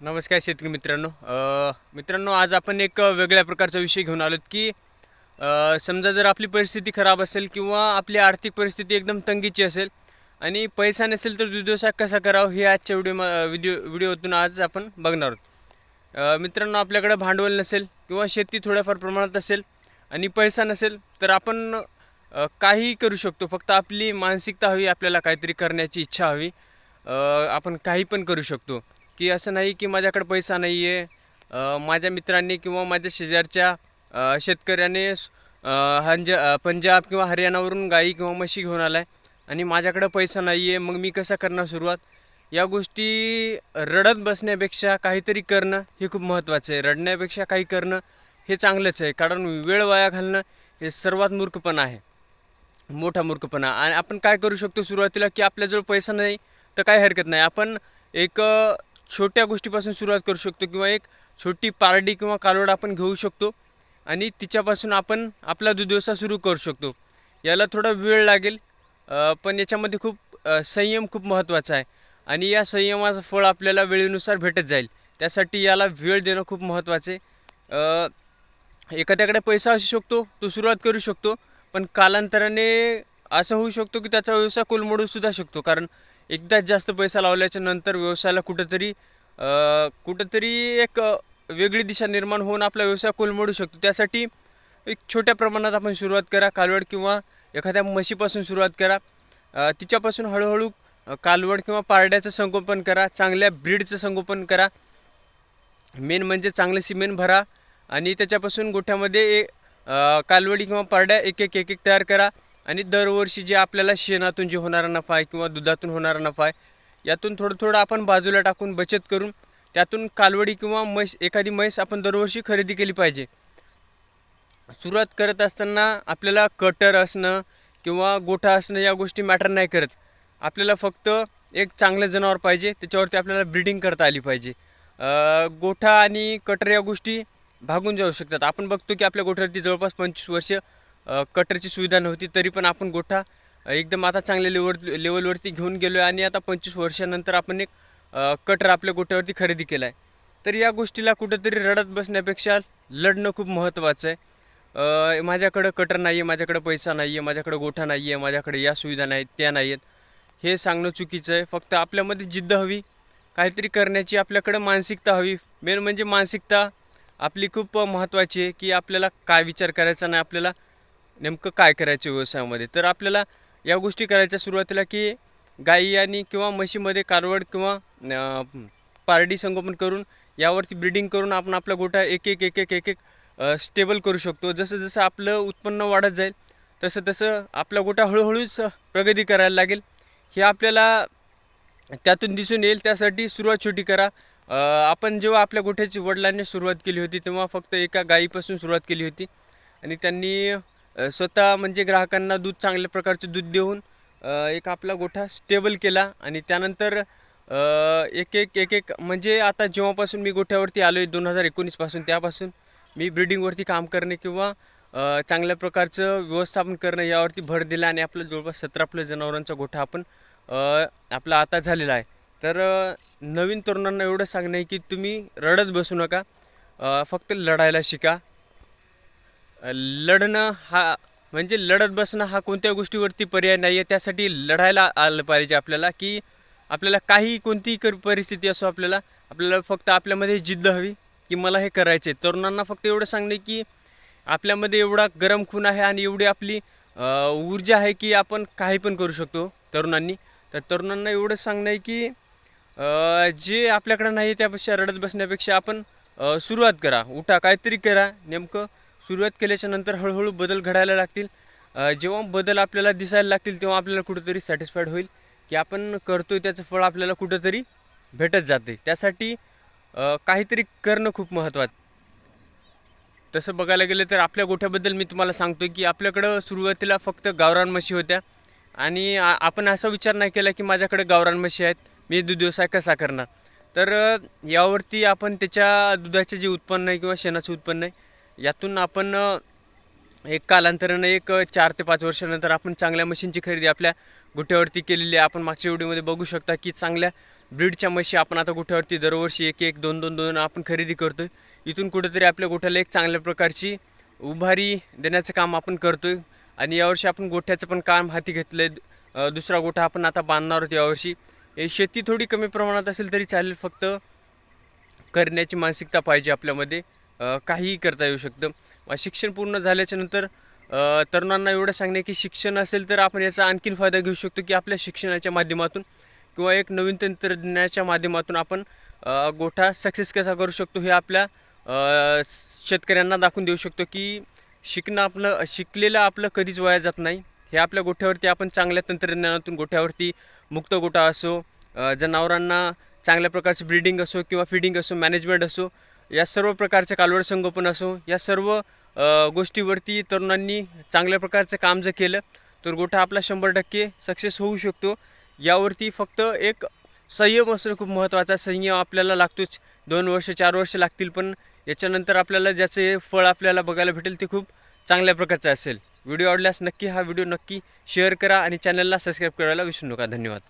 नमस्कार शेतकरी मित्रांनो. मित्रांनो आज आपण एक वेगळ्या प्रकारचा विषय घेऊन आलोत की समजा जर आपली परिस्थिती खराब असेल किंवा आपली आर्थिक परिस्थिती एकदम तंगीची असेल आणि पैसा नसेल तर दुधव्यवसाय कसा करावा हे आजच्या व्हिडिओ व्हिडिओ व्हिडिओतून आज आपण बघणार आहोत. मित्रांनो आपल्याकडे भांडवल नसेल किंवा शेती थोड्याफार प्रमाणात असेल आणि पैसा नसेल तर आपण काही काहीही करू शकतो. फक्त आपली मानसिकता हवी आपल्याला काहीतरी करण्याची इच्छा हवी. आपण काही पण करू शकतो. की असं नाही की माझ्याकडे पैसा नाही आहे. माझ्या मित्रांनी किंवा माझ्या शेजारच्या शेतकऱ्याने हंज पंजाब किंवा हरियाणावरून गाई किंवा म्हशी घेऊन आला आहे आणि माझ्याकडं पैसा नाही आहे मग मी कसं करणार सुरुवात? या गोष्टी रडत बसण्यापेक्षा काहीतरी करणं हे खूप महत्त्वाचं आहे. रडण्यापेक्षा काही करणं हे चांगलंच आहे कारण वेळ वाया घालणं हे सर्वात मूर्खपणा आहे. मोठा मूर्खपणा. आणि आपण काय करू शकतो सुरुवातीला की आपल्याजवळ पैसा नाही तर काही हरकत नाही. आपण एक छोट्या गोष्टीपासून सुरुवात करू शकतो किंवा एक छोटी पारडी किंवा कालवड आपण घेऊ शकतो आणि तिच्यापासून आपण आपला दूध व्यवसाय सुरू करू शकतो. याला थोडा वेळ लागेल पण याच्यामध्ये खूप संयम खूप महत्त्वाचा आहे आणि या संयमाचं फळ आपल्याला वेळेनुसार भेटत जाईल. त्यासाठी याला वेळ देणं खूप महत्त्वाचं. आहे एखाद्याकडे पैसा असू शकतो तो सुरुवात करू शकतो पण कालांतराने असं होऊ शकतो की त्याचा व्यवसाय कोलमडूसुद्धा शकतो. कारण एकदाच जास्त पैसा लावल्याच्या नंतर व्यवसायाला कुठंतरी कुठंतरी एक वेगळी दिशा निर्माण होऊन आपला व्यवसाय कोलमडू शकतो. त्यासाठी एक छोट्या प्रमाणात आपण सुरुवात करा कालवड किंवा एखाद्या म्हशीपासून सुरुवात करा. तिच्यापासून हळूहळू कालवड किंवा पारड्याचं संगोपन करा चांगल्या ब्रीडचं संगोपन करा. मेन म्हणजे चांगलं सिमेंट भरा आणि त्याच्यापासून गोठ्यामध्ये कालवडी किंवा पारड्या एक एक एक एक तयार करा. आणि दरवर्षी जे आपल्याला शेणातून जे होणारा नफा आहे किंवा दुधातून होणारा नफा आहे यातून थोडं थोडं आपण बाजूला टाकून बचत करून त्यातून कालवडी किंवा म्हैस एखादी म्हैस आपण दरवर्षी खरेदी केली पाहिजे. सुरुवात करत असताना आपल्याला कटर असणं किंवा गोठा असणं या गोष्टी मॅटर नाही करत. आपल्याला फक्त एक चांगलं जनावर पाहिजे त्याच्यावरती आपल्याला ब्रीडिंग करता आली पाहिजे. गोठा आणि कटर या गोष्टी भागून जाऊ शकतात. आपण बघतो की आपल्या गोठ्यावरती जवळपास पंचवीस वर्ष कटरची सुविधा नव्हती तरी पण आपण गोठा एकदम आता चांगल्या लेवल लेवलवरती घेऊन गेलो आहे आणि आता पंचवीस वर्षानंतर आपण एक कटर आपल्या गोठ्यावरती खरेदी केला आहे तर या गोष्टीला कुठंतरी रडत बसण्यापेक्षा लढणं खूप महत्त्वाचं आहे. माझ्याकडं कटर नाही आहे माझ्याकडं पैसा नाही आहे माझ्याकडं गोठा नाही आहे माझ्याकडे या सुविधा नाहीत त्या नाही आहेत हे सांगणं चुकीचं आहे. फक्त आपल्यामध्ये जिद्द हवी काहीतरी करण्याची आपल्याकडं मानसिकता हवी. मेन म्हणजे मानसिकता आपली खूप महत्त्वाची आहे की आपल्याला काय विचार करायचा नाही आपल्याला नेमकं काय करायचं व्यवसायामध्ये? तर आपल्याला या गोष्टी करायच्या सुरुवातीला की गाई आणि किंवा म्हशीमध्ये कारवड किंवा पारडी संगोपन करून यावरती ब्रीडिंग करून आपण आपला गोठा एक एक एक एक एक एक स्टेबल करू शकतो. जसं जसं आपलं उत्पन्न वाढत जाईल तसं तसं आपला गोठा हळूहळूच प्रगती करायला लागेल. हे आपल्याला त्यातून दिसून येईल. त्यासाठी सुरुवात छोटी करा. आपण जेव्हा आपल्या गोठ्याची वडिलांनी सुरुवात केली होती तेव्हा फक्त एका गायीपासून सुरुवात केली होती. आणि त्यांनी स्वतः म्हणजे ग्राहकांना दूध चांगल्या प्रकारचे दूध देऊन एक आपला गोठा स्टेबल केला आणि त्यानंतर एक एक एक एक म्हणजे आता जेव्हापासून मी गोठ्यावरती आलो आहे दोन हजार एकोणीसपासून त्यापासून मी ब्रिडिंगवरती काम करणे किंवा चांगल्या प्रकारचं व्यवस्थापन करणं यावरती भर दिला आणि आपलं जवळपास सतरा प्लस जनावरांचा गोठा आपण आपला आता झालेला आहे. तर नवीन तरुणांना एवढं सांगणं आहे की तुम्ही रडत बसू नका फक्त लढायला शिका. लढणं हा म्हणजे लढत बसणं हा कोणत्या गोष्टीवरती पर्याय नाही आहे त्यासाठी लढायला आलं पाहिजे आपल्याला की आपल्याला काही कोणतीही कर परिस्थिती असो आपल्याला आपल्याला फक्त आपल्यामध्ये जिद्द हवी की मला हे करायचे तरुणांना फक्त एवढं सांगणे की आपल्यामध्ये एवढा गरम खून आहे आणि एवढी आपली ऊर्जा आहे की आपण काही पण करू शकतो तरुणांनी. तर तरुणांना एवढं सांगणं आहे की जे आपल्याकडं नाही त्यापेक्षा रडत बसण्यापेक्षा आपण सुरुवात करा उठा काहीतरी करा नेमकं सुरुवात केल्याच्यानंतर हळूहळू बदल घडायला लागतील. जेव्हा बदल आपल्याला दिसायला लागतील तेव्हा आपल्याला कुठंतरी सॅटिस्फाईड होईल की आपण करतोय त्याचं फळ आपल्याला कुठंतरी भेटत जाते. त्यासाठी काहीतरी करणं खूप महत्त्वाचं तसं बघायला गेलं तर आपल्या गोठ्याबद्दल मी तुम्हाला सांगतो की आपल्याकडं सुरुवातीला फक्त गावरान म्हशी होत्या. आणि आपण असा विचार नाही केला की माझ्याकडे गावरान म्हशी आहेत मी दूध व्यवसाय कसा करणार? तर यावरती आपण त्याच्या दुधाचे जे उत्पन्न आहे किंवा शेणाचं उत्पन्न आहे यातून आपण एक कालांतरानं एक चार ते पाच वर्षानंतर आपण चांगल्या मशीनची खरेदी आपल्या गोठ्यावरती केलेली आहे. आपण मागच्या व्हिडिओमध्ये बघू शकता की चांगल्या ब्रीडच्या म्हशी आपण आता गोठ्यावरती दरवर्षी एक एक दोन दोन दोन आपण खरेदी करतो इथून कुठेतरी आपल्या गोठ्याला एक चांगल्या प्रकारची उभारी देण्याचं काम आपण करतोय. आणि यावर्षी आपण गोठ्याचं पण काम हाती घेतलं आहे दुसरा गोठा आपण आता बांधणार आहोत यावर्षी. शेती थोडी कमी प्रमाणात असेल तरी चालेल. फक्त करण्याची मानसिकता पाहिजे आपल्यामध्ये. काहीही करता येऊ शकतं. शिक्षण पूर्ण झाल्याच्यानंतर तरुणांना एवढं सांगणे की शिक्षण असेल तर आपण याचा आणखीन फायदा घेऊ शकतो की आपल्या शिक्षणाच्या माध्यमातून किंवा एक नवीन तंत्रज्ञानाच्या माध्यमातून आपण गोठा सक्सेस कसा करू शकतो हे आपल्या शेतकऱ्यांना दाखवून देऊ शकतो की शिकणं आपलं शिकलेलं आपलं कधीच वाया जात नाही. हे आपल्या गोठ्यावरती आपण चांगल्या तंत्रज्ञानातून गोठ्यावरती मुक्त गोठा असो जनावरांना चांगल्या प्रकारचं ब्रीडिंग असो किंवा फिडिंग असो मॅनेजमेंट असो या सर्व प्रकारचं कालवड संगोपन असो या सर्व गोष्टीवरती तरुणांनी चांगल्या प्रकारचं काम जर केलं तर गोठा आपला शंभर टक्के सक्सेस होऊ शकतो. यावरती फक्त एक संयम असणं खूप महत्त्वाचा संयम आपल्याला लागतोच. दोन वर्ष चार वर्ष लागतील पण याच्यानंतर आपल्याला ज्याचे फळ आपल्याला बघायला भेटेल ते खूप चांगल्या प्रकारचं असेल. व्हिडिओ आवडल्यास नक्की हा व्हिडिओ नक्की शेअर करा आणि चॅनलला सबस्क्राईब करायला विसरू नका. धन्यवाद.